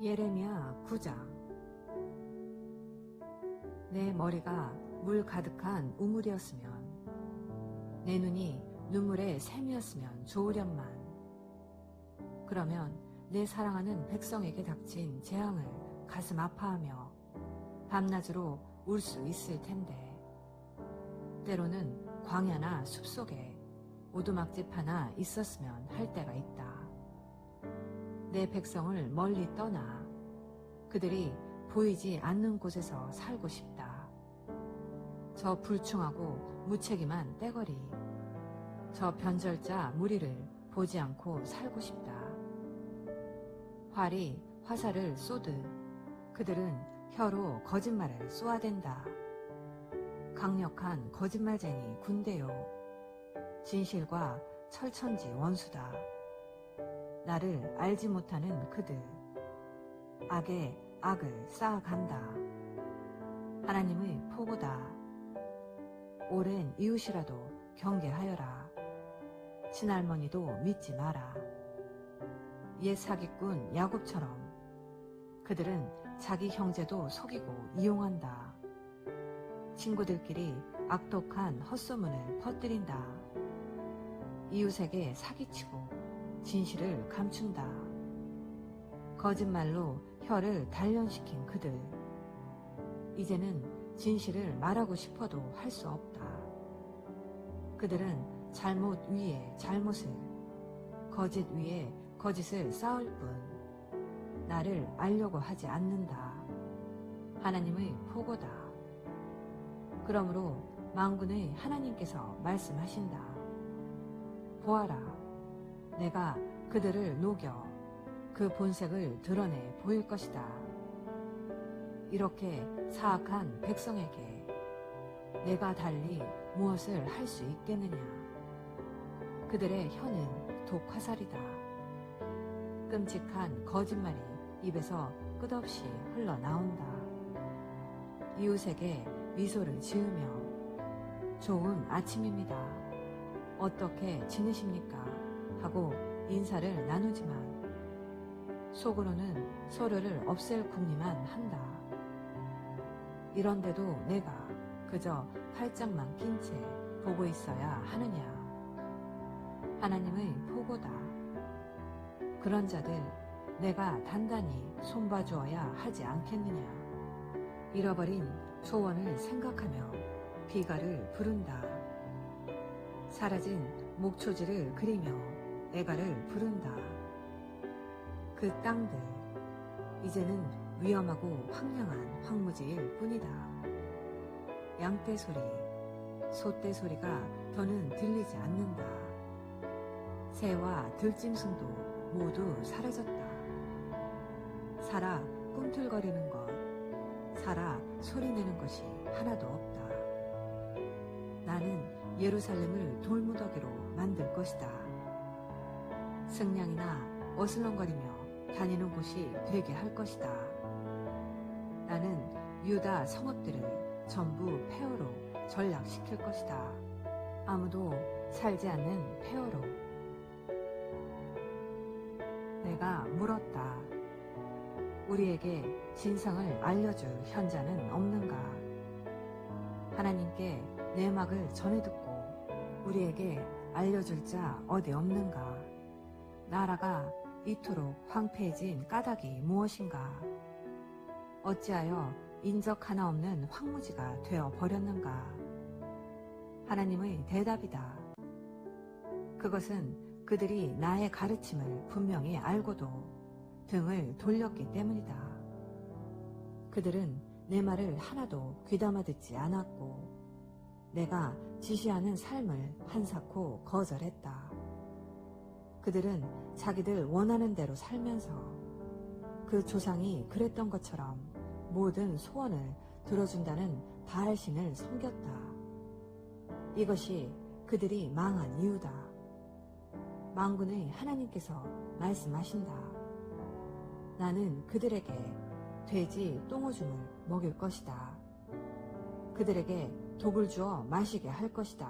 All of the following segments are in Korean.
예레미야 9장. 내 머리가 물 가득한 우물이었으면 내 눈이 눈물의 샘이었으면 좋으련만. 그러면 내 사랑하는 백성에게 닥친 재앙을 가슴 아파하며 밤낮으로 울 수 있을 텐데. 때로는 광야나 숲속에 오두막집 하나 있었으면 할 때가 있다. 내 백성을 멀리 떠나 그들이 보이지 않는 곳에서 살고 싶다. 저 불충하고 무책임한 떼거리, 저 변절자 무리를 보지 않고 살고 싶다. 활이 화살을 쏘듯 그들은 혀로 거짓말을 쏘아댄다. 강력한 거짓말쟁이 군대요. 진실과 철천지 원수다. 나를 알지 못하는 그들. 악에 악을 쌓아간다. 하나님의 포고다. 오랜 이웃이라도 경계하여라. 친할머니도 믿지 마라. 옛 사기꾼 야곱처럼 그들은 자기 형제도 속이고 이용한다. 친구들끼리 악독한 헛소문을 퍼뜨린다. 이웃에게 사기치고 진실을 감춘다. 거짓말로 혀를 단련시킨 그들. 이제는 진실을 말하고 싶어도 할 수 없다. 그들은 잘못 위에 잘못을, 거짓 위에 거짓을 쌓을 뿐, 나를 알려고 하지 않는다. 하나님의 포고다. 그러므로 망군의 하나님께서 말씀하신다. 보아라. 내가 그들을 녹여 그 본색을 드러내 보일 것이다. 이렇게 사악한 백성에게 내가 달리 무엇을 할 수 있겠느냐. 그들의 혀는 독화살이다. 끔찍한 거짓말이 입에서 끝없이 흘러나온다. 이웃에게 미소를 지으며 좋은 아침입니다. 어떻게 지내십니까? 하고 인사를 나누지만 속으로는 서로를 없앨 궁리만 한다. 이런데도 내가 그저 팔짱만 낀 채 보고 있어야 하느냐. 하나님의 보고다. 그런 자들 내가 단단히 손봐 주어야 하지 않겠느냐. 잃어버린 소원을 생각하며 비가를 부른다. 사라진 목초지를 그리며 애가를 부른다. 그 땅들, 이제는 위험하고 황량한 황무지일 뿐이다. 양떼 소리, 소떼 소리가 더는 들리지 않는다. 새와 들짐승도 모두 사라졌다. 살아 꿈틀거리는 것, 살아 소리내는 것이 하나도 없다. 나는 예루살렘을 돌무더기로 만들 것이다. 승냥이나 어슬렁거리며 다니는 곳이 되게 할 것이다. 나는 유다 성읍들을 전부 폐허로 전락시킬 것이다. 아무도 살지 않는 폐허로. 내가 물었다. 우리에게 진상을 알려줄 현자는 없는가? 하나님께 내막을 전해 듣고 우리에게 알려줄 자 어디 없는가? 나라가 이토록 황폐해진 까닭이 무엇인가? 어찌하여 인적 하나 없는 황무지가 되어 버렸는가? 하나님의 대답이다. 그것은 그들이 나의 가르침을 분명히 알고도 등을 돌렸기 때문이다. 그들은 내 말을 하나도 귀담아 듣지 않았고 내가 지시하는 삶을 한사코 거절했다. 그들은 자기들 원하는 대로 살면서 그 조상이 그랬던 것처럼 모든 소원을 들어준다는 바알신을 섬겼다. 이것이 그들이 망한 이유다. 망군의 하나님께서 말씀하신다. 나는 그들에게 돼지 똥오줌을 먹일 것이다. 그들에게 독을 주어 마시게 할 것이다.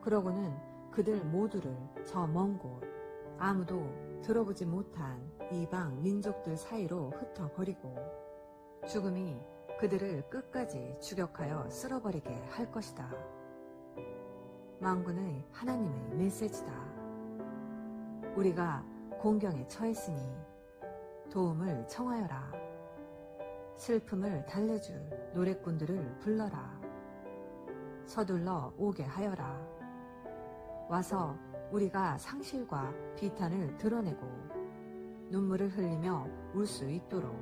그러고는 그들 모두를 저 먼 곳, 아무도 들어보지 못한 이방 민족들 사이로 흩어버리고 죽음이 그들을 끝까지 추격하여 쓸어버리게 할 것이다. 망군의 하나님의 메시지다. 우리가 공경에 처했으니 도움을 청하여라. 슬픔을 달래줄 노래꾼들을 불러라. 서둘러 오게 하여라. 와서 우리가 상실과 비탄을 드러내고 눈물을 흘리며 울 수 있도록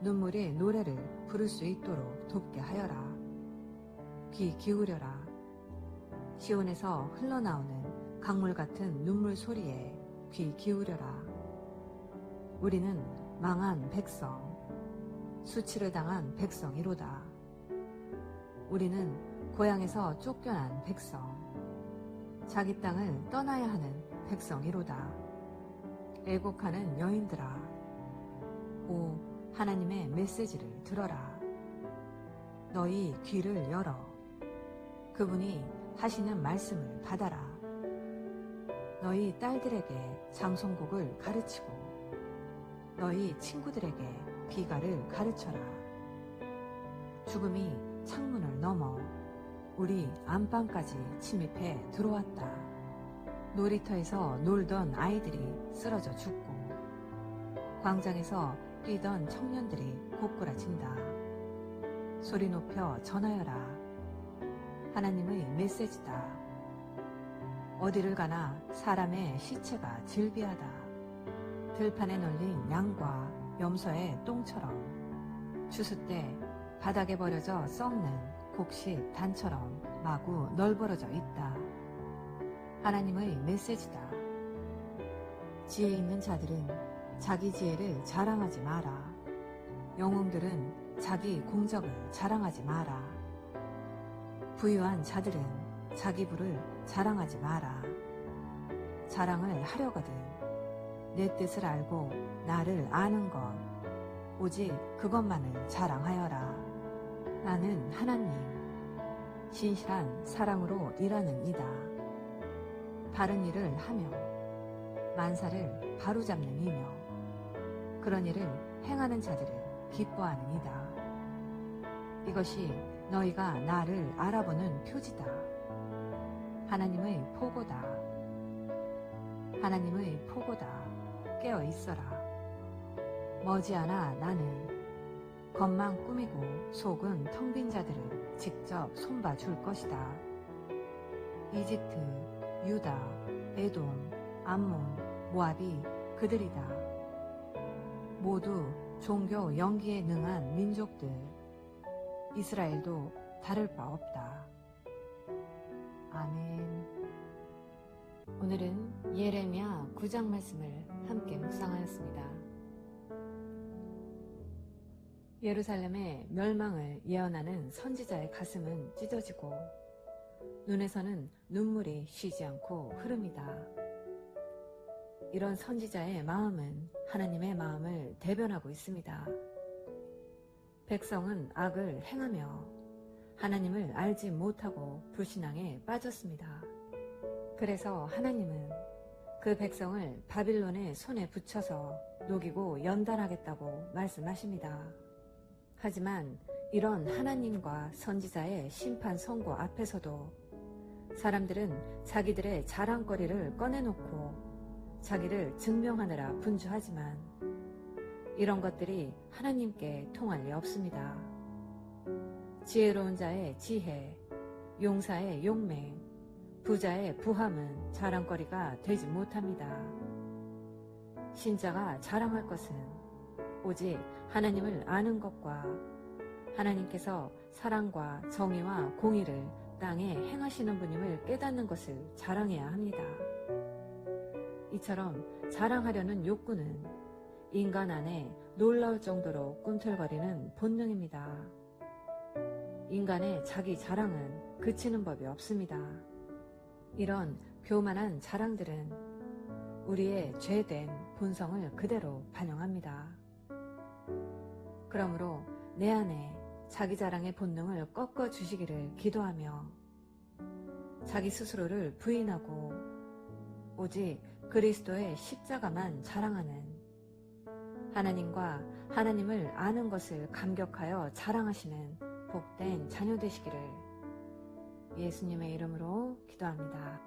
눈물의 노래를 부를 수 있도록 돕게 하여라. 귀 기울여라. 시온에서 흘러나오는 강물 같은 눈물 소리에 귀 기울여라. 우리는 망한 백성, 수치를 당한 백성이로다. 우리는 고향에서 쫓겨난 백성, 자기 땅을 떠나야 하는 백성이로다. 애곡하는 여인들아, 오 하나님의 메시지를 들어라. 너희 귀를 열어. 그분이 하시는 말씀을 받아라. 너희 딸들에게 장송곡을 가르치고 너희 친구들에게 비가를 가르쳐라. 죽음이 창문을 넘어 우리 안방까지 침입해 들어왔다. 놀이터에서 놀던 아이들이 쓰러져 죽고 광장에서 뛰던 청년들이 고꾸라진다. 소리 높여 전하여라. 하나님의 메시지다. 어디를 가나 사람의 시체가 즐비하다. 들판에 널린 양과 염소의 똥처럼 추수 때 바닥에 버려져 썩는 곡식 단처럼 마구 널브러져 있다. 하나님의 메시지다. 지혜 있는 자들은 자기 지혜를 자랑하지 마라. 영웅들은 자기 공적을 자랑하지 마라. 부유한 자들은 자기 부를 자랑하지 마라. 자랑을 하려거든 내 뜻을 알고 나를 아는 것 오직 그것만을 자랑하여라. 나는 하나님 신실한 사랑으로 일하는 이다. 바른 일을 하며 만사를 바로잡는 이며 그런 일을 행하는 자들을 기뻐하는 이다. 이것이 너희가 나를 알아보는 표지다. 하나님의 포고다. 하나님의 포고다. 깨어 있어라. 머지않아 나는 겉만 꾸미고 속은 텅 빈 자들을 직접 손봐 줄 것이다. 이집트, 유다, 에돔, 암몬, 모압이 그들이다. 모두 종교 연기에 능한 민족들. 이스라엘도 다를 바 없다. 아멘. 오늘은 예레미야 9장 말씀을 함께 묵상하였습니다. 예루살렘의 멸망을 예언하는 선지자의 가슴은 찢어지고 눈에서는 눈물이 쉬지 않고 흐릅니다. 이런 선지자의 마음은 하나님의 마음을 대변하고 있습니다. 백성은 악을 행하며 하나님을 알지 못하고 불신앙에 빠졌습니다. 그래서 하나님은 그 백성을 바빌론의 손에 붙여서 녹이고 연단하겠다고 말씀하십니다. 하지만 이런 하나님과 선지자의 심판 선고 앞에서도 사람들은 자기들의 자랑거리를 꺼내놓고 자기를 증명하느라 분주하지만 이런 것들이 하나님께 통할 리 없습니다. 지혜로운 자의 지혜, 용사의 용맹, 부자의 부함은 자랑거리가 되지 못합니다. 신자가 자랑할 것은 오직 하나님을 아는 것과 하나님께서 사랑과 정의와 공의를 땅에 행하시는 분임을 깨닫는 것을 자랑해야 합니다. 이처럼 자랑하려는 욕구는 인간 안에 놀라울 정도로 꿈틀거리는 본능입니다. 인간의 자기 자랑은 그치는 법이 없습니다. 이런 교만한 자랑들은 우리의 죄된 본성을 그대로 반영합니다. 그러므로 내 안에 자기 자랑의 본능을 꺾어 주시기를 기도하며 자기 스스로를 부인하고 오직 그리스도의 십자가만 자랑하는 하나님과 하나님을 아는 것을 감격하여 자랑하시는 복된 자녀 되시기를 예수님의 이름으로 기도합니다.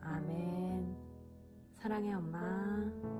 아멘. 사랑해 엄마.